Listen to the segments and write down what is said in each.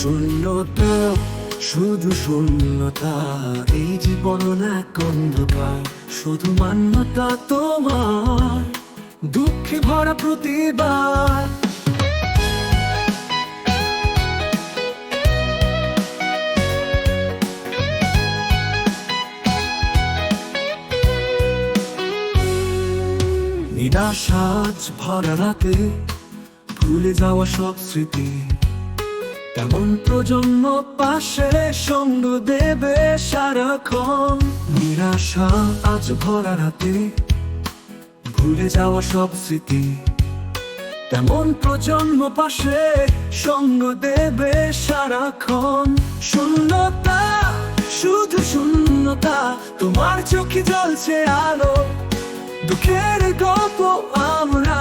শূন্যতা, শুধু শূন্যতা, এই জীবন এক অন্ধকার, শুধু মান্যতা তোমার, দুঃখে ভরা প্রতিবার। নিরাশাজ ভরা রাতে, ভুলে যাওয়া সব স্মৃতি। তেমন প্রজন্ম পাশে সঙ্গ দেবে সারাক্ষণ? নিরাশা আজ ভরা রাতে, ভুলে যাওয়া সব স্মৃতি। তেমন প্রজন্ম পাশে সঙ্গ দেবে সারাক্ষণ? শূন্যতা, শুধু শূন্যতা, তোমার চোখে জ্বলছে আলো। দুঃখের গল্প আমরা,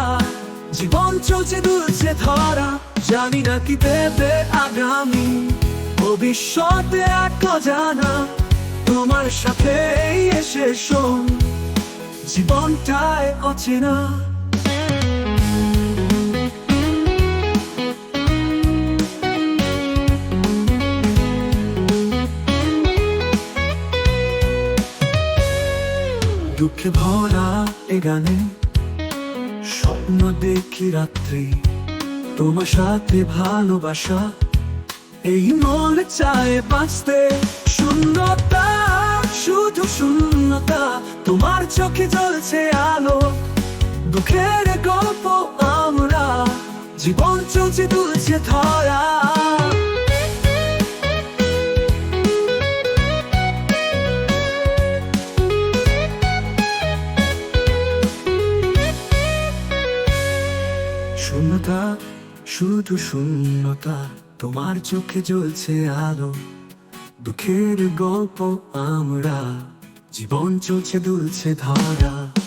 জীবন চলছে দুলছে ধরা। জানি না কি দেবে আগামী। ভবিষ্যতে এক জানা, তোমার সাথে এসে শোন। জীবনটায় অচেনা। দুঃখে ভরা এ গানে, স্বপ্ন দেখি রাত্রি। তোমার সাথে ভালোবাসা, এই মন চায় বাঁচতে। শূন্যতা, শুধু শূন্যতা, তোমার চোখে জ্বলছে আলো। দুঃখের গল্প আমরা, জীবন চলছে তুলছে ধরা। শূন্যতা শুধু শূন্যতা তোমার চোখে জ্বলছে আলো। দুঃখের গল্প আমরা জীবন চলছে দুলছে ধারা।